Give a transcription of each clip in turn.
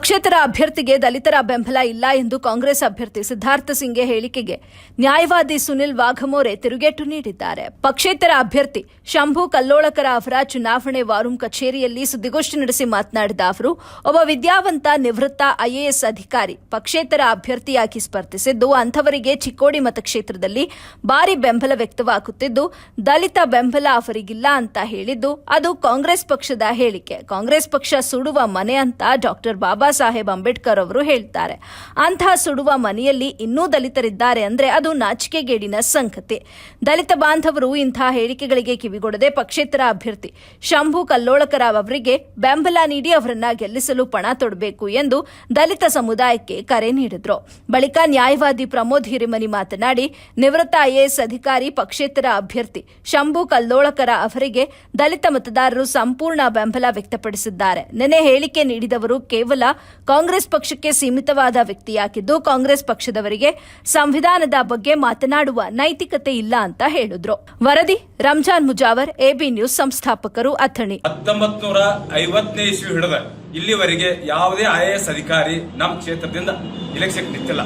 ಪಕ್ಷೇತರ ಅಭ್ಯರ್ಥಿಗೆ ದಲಿತರ ಬೆಂಬಲ ಇಲ್ಲ ಎಂದು ಕಾಂಗ್ರೆಸ್ ಅಭ್ಯರ್ಥಿ ಸಿದ್ಧಾರ್ಥ ಸಿಂಗ್ಗೆ ಹೇಳಿಕೆಗೆ ನ್ಯಾಯವಾದಿ ಸುನಿಲ್ ವಾಘಮೋರೆ ತಿರುಗೇಟು ನೀಡಿದ್ದಾರೆ. ಪಕ್ಷೇತರ ಅಭ್ಯರ್ಥಿ ಶಂಭು ಕಲ್ಲೋಳಕರ ಅವರ ಚುನಾವಣೆ ವಾರೂಮ್ ಕಚೇರಿಯಲ್ಲಿ ಸುದ್ದಿಗೋಷ್ಠಿ ನಡೆಸಿ ಮಾತನಾಡಿದ ಅವರು, ಒಬ್ಬ ವಿದ್ಯಾವಂತ ನಿವೃತ್ತ ಐಎಎಸ್ ಅಧಿಕಾರಿ ಪಕ್ಷೇತರ ಅಭ್ಯರ್ಥಿಯಾಗಿ ಸ್ಪರ್ಧಿಸಿದ್ದು, ಅಂಥವರಿಗೆ ಚಿಕ್ಕೋಡಿ ಮತಕ್ಷೇತ್ರದಲ್ಲಿ ಭಾರಿ ಬೆಂಬಲ ವ್ಯಕ್ತವಾಗುತ್ತಿದ್ದು, ದಲಿತ ಬೆಂಬಲ ಅವರಿಗಿಲ್ಲ ಅಂತ ಹೇಳಿದ್ದು, ಅದು ಕಾಂಗ್ರೆಸ್ ಪಕ್ಷದ ಹೇಳಿಕೆ. ಕಾಂಗ್ರೆಸ್ ಪಕ್ಷ ಸುಡುವ ಮನೆ ಅಂತ ಡಾಕ್ಟರ್ ಬಾಬಾ ಸಾಹೇಬ್ ಅಂಬೇಡ್ಕರ್ ಅವರು ಹೇಳ್ತಾರೆ. ಅಂತಹ ಸುಡುವ ಮನೆಯಲ್ಲಿ ಇನ್ನೂ ದಲಿತರಿದ್ದಾರೆ ಅಂದ್ರೆ ಅದು ನಾಚಿಕೆಗೇಡಿನ ಸಂಗತಿ. ದಲಿತ ಬಾಂಧವರು ಇಂತಹ ಹೇಳಿಕೆಗಳಿಗೆ ಕಿವಿಗೊಡದೆ ಪಕ್ಷೇತರ ಅಭ್ಯರ್ಥಿ ಶಂಭು ಕಲ್ಲೋಳಕರಾವ್ ಅವರಿಗೆ ಬೆಂಬಲ ನೀಡಿ ಅವರನ್ನ ಗೆಲ್ಲಿಸಲು ಪಣ ತೊಡಬೇಕು ಎಂದು ದಲಿತ ಸಮುದಾಯಕ್ಕೆ ಕರೆ ನೀಡಿದ್ರು. ಬಳಿಕ ನ್ಯಾಯವಾದಿ ಪ್ರಮೋದ್ ಹಿರಿಮನಿ ಮಾತನಾಡಿ, ನಿವೃತ್ತ ಐಎಎಸ್ ಅಧಿಕಾರಿ ಪಕ್ಷೇತರ ಅಭ್ಯರ್ಥಿ ಶಂಭು ಕಲ್ಲೋಳಕರ ಅವರಿಗೆ ದಲಿತ ಮತದಾರರು ಸಂಪೂರ್ಣ ಬೆಂಬಲ ವ್ಯಕ್ತಪಡಿಸಿದ್ದಾರೆ. ನೆನೆ ಹೇಳಿಕೆ ನೀಡಿದವರು ಕೇವಲ ಕಾಂಗ್ರೆಸ್ ಪಕ್ಷಕ್ಕೆ ಸೀಮಿತವಾದ ವ್ಯಕ್ತಿಯಾಗಿದ್ದು ಕಾಂಗ್ರೆಸ್ ಪಕ್ಷದವರಿಗೆ ಸಂವಿಧಾನದ ಬಗ್ಗೆ ಮಾತನಾಡುವ ನೈತಿಕತೆ ಇಲ್ಲ ಅಂತ ಹೇಳಿದ್ರು. ವರದಿ, ರಂಜಾನ್ ಮುಜಾವರ್, ಎಬಿ ನ್ಯೂಸ್ ಸಂಸ್ಥಾಪಕರು, ಅಥಣಿ. ಹತ್ತೊಂಬತ್ ನೂರ ಐವತ್ತನೇ ಹಿಡಿದ ಇಲ್ಲಿವರೆಗೆ ಯಾವುದೇ ಐ ಎ ಎಸ್ ಅಧಿಕಾರಿ ನಮ್ಮ ಕ್ಷೇತ್ರದಿಂದ ಇಲೆಕ್ಷನ್ ನಿಂತಿಲ್ಲ.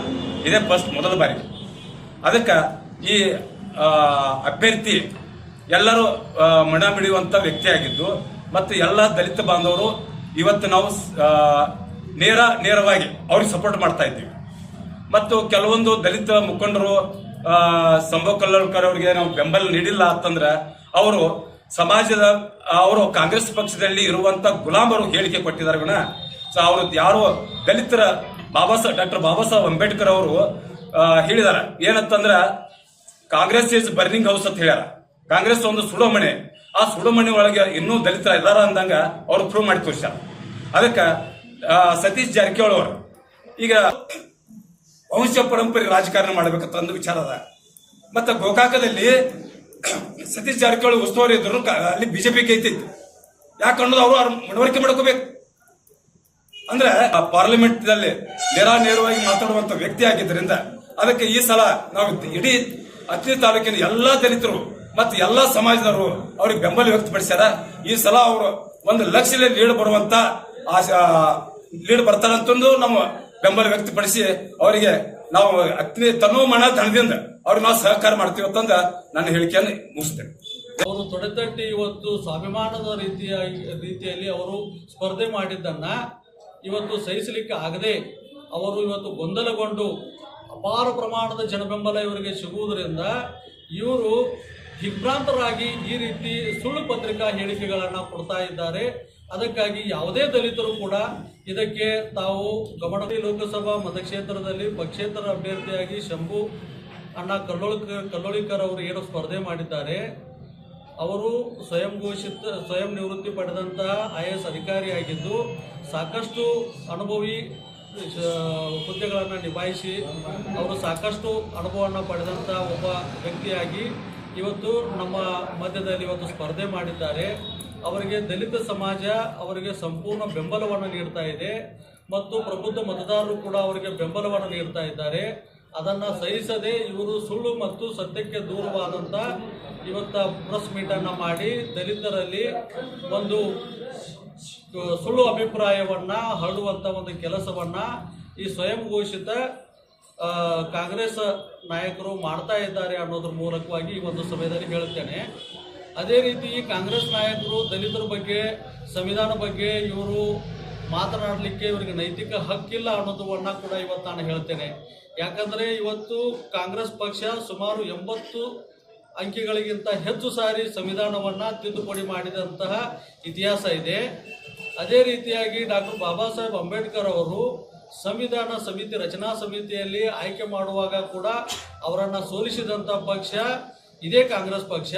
ಇದೇ ಫಸ್ಟ್ ಮೊದಲ ಬಾರಿ. ಅದಕ್ಕೆ ಈ ಅಭ್ಯರ್ಥಿ ಎಲ್ಲರೂ ಮಣ ಮಿಡಿಯುವಂತ ವ್ಯಕ್ತಿಯಾಗಿದ್ದು, ಮತ್ತು ಎಲ್ಲ ದಲಿತ ಬಾಂಧವರು ಇವತ್ತು ನಾವು ನೇರ, ನೇರವಾಗಿ ಅವ್ರಿಗೆ ಸಪೋರ್ಟ್ ಮಾಡ್ತಾ ಇದ್ದೀವಿ. ಮತ್ತು ಕೆಲವೊಂದು ದಲಿತ ಮುಖಂಡರು ಸಂಭವ ಕಲ್ಲೋಳ್ಕರ್ ಅವರಿಗೆ ನಾವು ಬೆಂಬಲ ನೀಡಿಲ್ಲ ಅಂತಂದ್ರೆ ಅವರು ಸಮಾಜದ, ಅವರು ಕಾಂಗ್ರೆಸ್ ಪಕ್ಷದಲ್ಲಿ ಇರುವಂತ ಗುಲಾಮರು ಹೇಳಿಕೆ ಕೊಟ್ಟಿದ್ದಾರೆ ಗುಣ. ಸೊ ಅವರು ಯಾರು ದಲಿತರ ಬಾಬಾ ಸಾಹೇಬ್ ಡಾಕ್ಟರ್ ಬಾಬಾ ಸಾಹೇಬ್ ಅಂಬೇಡ್ಕರ್ ಅವರು ಹೇಳಿದಾರೆ ಏನಂತಂದ್ರ ಕಾಂಗ್ರೆಸ್ ಇಸ್ ಬರ್ನಿಂಗ್ ಹೌಸ್ ಅಂತ ಹೇಳ್ಯಾರ. ಕಾಂಗ್ರೆಸ್ ಒಂದು ಸುಡೋ ಮನೆ ಆ ಸುಡೋ ಮನೆ ಒಳಗೆ ಇನ್ನೂ ದಲಿತರ ಇದಾರ ಅಂದಂಗ ಅವ್ರು ಪ್ರೂವ್ ಮಾಡಿ ತೋರಿಸ್ಯಾರ. ಅದಕ್ಕೆ ಸತೀಶ್ ಜಾರಕಿಹೊಳಿ ಅವರು. ಈಗ ವಂಶ ಪರಂಪರೆ ರಾಜಕಾರಣ ಮಾಡಬೇಕಂತ ಒಂದು ವಿಚಾರ ಅದ. ಮತ್ತೆ ಗೋಕಾಕದಲ್ಲಿ ಸತೀಶ್ ಜಾರಕಿಹೊಳಿ ಉಸ್ತುವಾರಿ ಇದ್ರು ಅಲ್ಲಿ ಬಿಜೆಪಿ ಯಾಕೆ ಅನ್ನೋದು ಅವರು ಅವ್ರ ಮನವರಿಕೆ ಮಾಡ್ಕೋಬೇಕು. ಅಂದ್ರೆ ಆ ಪಾರ್ಲಿಮೆಂಟ್ನಲ್ಲಿ ನೇರ ನೇರವಾಗಿ ಮಾತಾಡುವಂತ ವ್ಯಕ್ತಿ ಆಗಿದ್ದರಿಂದ ಅದಕ್ಕೆ ಈ ಸಲ ನಾವು ಇಡೀ ಅತ್ನಿ ತಾಲೂಕಿನ ಎಲ್ಲಾ ದಲಿತರು ಮತ್ತು ಎಲ್ಲಾ ಸಮಾಜದವರು ಅವ್ರಿಗೆ ಬೆಂಬಲ ವ್ಯಕ್ತಪಡಿಸ್ಯಾರ. ಈ ಸಲ ಅವರು ಒಂದು ಲಕ್ಷ ಬರುವಂತ ಆಶಾ ಲೀಡ್ ಬರ್ತಾರಂತಂದು ನಾವು ಬೆಂಬಲ ವ್ಯಕ್ತಪಡಿಸಿ ಅವರಿಗೆ ನಾವು ಅತ್ನಿ ತನು ಮನ ತನದಿಂದ ಅವ್ರಿಗೆ ನಾವು ಸಹಕಾರ ಮಾಡ್ತೀವಿ ಅಂತಂದ ನನ್ನ ಹೇಳಿಕೆಯನ್ನು ಮುಗಿಸ್ತೇನೆ. ಅವರು ತೊಡೆತಟ್ಟಿ ಇವತ್ತು ಸ್ವಾಭಿಮಾನದ ರೀತಿಯ ರೀತಿಯಲ್ಲಿ ಅವರು ಸ್ಪರ್ಧೆ ಮಾಡಿದ್ದನ್ನ ಇವತ್ತು ಸಹಿಸಲಿಕ್ಕೆ ಆಗದೆ ಅವರು ಇವತ್ತು ಗೊಂದಲಗೊಂಡು ಅಪಾರ ಪ್ರಮಾಣದ ಜನಬೆಂಬಲ ಇವರಿಗೆ ಸಿಗುವುದರಿಂದ ಇವರು ದಿಗ್ಭ್ರಾಂತರಾಗಿ ಈ ರೀತಿ ಸುಳ್ಳು ಪತ್ರಿಕಾ ಹೇಳಿಕೆಗಳನ್ನು ಕೊಡ್ತಾ ಇದ್ದಾರೆ. ಅದಕ್ಕಾಗಿ ಯಾವುದೇ ದಲಿತರು ಕೂಡ ಇದಕ್ಕೆ ತಾವು ಗಮನ ಲೋಕಸಭಾ ಮತಕ್ಷೇತ್ರದಲ್ಲಿ ಪಕ್ಷೇತರ ಅಭ್ಯರ್ಥಿಯಾಗಿ ಶಂಭು ಅಣ್ಣ ಕಲ್ಲೋಳಿಕರ್ ಕಲ್ಲೋಳಿಕರ್ ಅವರು ಏನು ಸ್ಪರ್ಧೆ ಮಾಡಿದ್ದಾರೆ. ಅವರು ಸ್ವಯಂ ಘೋಷಿತ, ಸ್ವಯಂ ನಿವೃತ್ತಿ ಪಡೆದಂತಹ ಐ ಎಸ್ ಅಧಿಕಾರಿಯಾಗಿದ್ದು ಸಾಕಷ್ಟು ಅನುಭವಿ ಹುದ್ದೆಗಳನ್ನು ನಿಭಾಯಿಸಿ ಅವರು ಸಾಕಷ್ಟು ಅನುಭವವನ್ನು ಪಡೆದಂಥ ಒಬ್ಬ ವ್ಯಕ್ತಿಯಾಗಿ ಇವತ್ತು ನಮ್ಮ ಮಧ್ಯದಲ್ಲಿ ಇವತ್ತು ಸ್ಪರ್ಧೆ ಮಾಡಿದ್ದಾರೆ. ಅವರಿಗೆ ದಲಿತ ಸಮಾಜ ಅವರಿಗೆ ಸಂಪೂರ್ಣ ಬೆಂಬಲವನ್ನು ನೀಡ್ತಾ ಇದೆ ಮತ್ತು ಪ್ರಬುದ್ಧ ಮತದಾರರು ಕೂಡ ಅವರಿಗೆ ಬೆಂಬಲವನ್ನು ನೀಡ್ತಾ ಇದ್ದಾರೆ. ಅದನ್ನ ಸಹಿಸದೆ ಇವರು ಸುಳ್ಳು ಮತ್ತು ಸತ್ಯಕ್ಕೆ ದೂರವಾದಂತ ಇವತ್ತ ಪ್ರೆಸ್ ಮೀಟ್ ಅನ್ನ ಮಾಡಿ ದಲಿತರಲ್ಲಿ ಒಂದು ಸುಳ್ಳು ಅಭಿಪ್ರಾಯವನ್ನ ಹರಡುವಂತ ಒಂದು ಕೆಲಸವನ್ನ ಈ ಸ್ವಯಂ ಘೋಷಿತ ಕಾಂಗ್ರೆಸ್ ನಾಯಕರು ಮಾಡ್ತಾ ಇದ್ದಾರೆ ಅನ್ನೋದ್ರ ಮೂಲಕವಾಗಿ ಈ ಒಂದು ಸಮಯದಲ್ಲಿ ಹೇಳುತ್ತೇನೆ. ಅದೇ ರೀತಿ ಕಾಂಗ್ರೆಸ್ ನಾಯಕರು ದಲಿತರ ಬಗ್ಗೆ, ಸಂವಿಧಾನ ಬಗ್ಗೆ ಇವರು ಮಾತನಾಡಲಿಕ್ಕೆ ಇವರಿಗೆ ನೈತಿಕ ಹಕ್ಕಿಲ್ಲ ಅನ್ನೋದನ್ನ ಕೂಡ ಇವತ್ತು ನಾನು ಹೇಳ್ತೇನೆ. ಯಾಕಂದ್ರೆ ಇವತ್ತು ಕಾಂಗ್ರೆಸ್ ಪಕ್ಷ ಸುಮಾರು ಎಂಬತ್ತು ಅಂಕಿಗಳಿಗಿಂತ ಹೆಚ್ಚು ಸಾರಿ ಸಂವಿಧಾನವನ್ನ ತಿದ್ದುಪಡಿ ಮಾಡಿದಂತಹ ಇತಿಹಾಸ ಇದೆ. ಅದೇ ರೀತಿಯಾಗಿ ಡಾಕ್ಟರ್ ಬಾಬಾ ಸಾಹೇಬ್ ಅಂಬೇಡ್ಕರ್ ಅವರು ಸಂವಿಧಾನ ಸಮಿತಿ, ರಚನಾ ಸಮಿತಿಯಲ್ಲಿ ಆಯ್ಕೆ ಮಾಡುವಾಗ ಕೂಡ ಅವರನ್ನು ಸೋಲಿಸಿದಂತ ಪಕ್ಷ ಇದೇ ಕಾಂಗ್ರೆಸ್ ಪಕ್ಷ.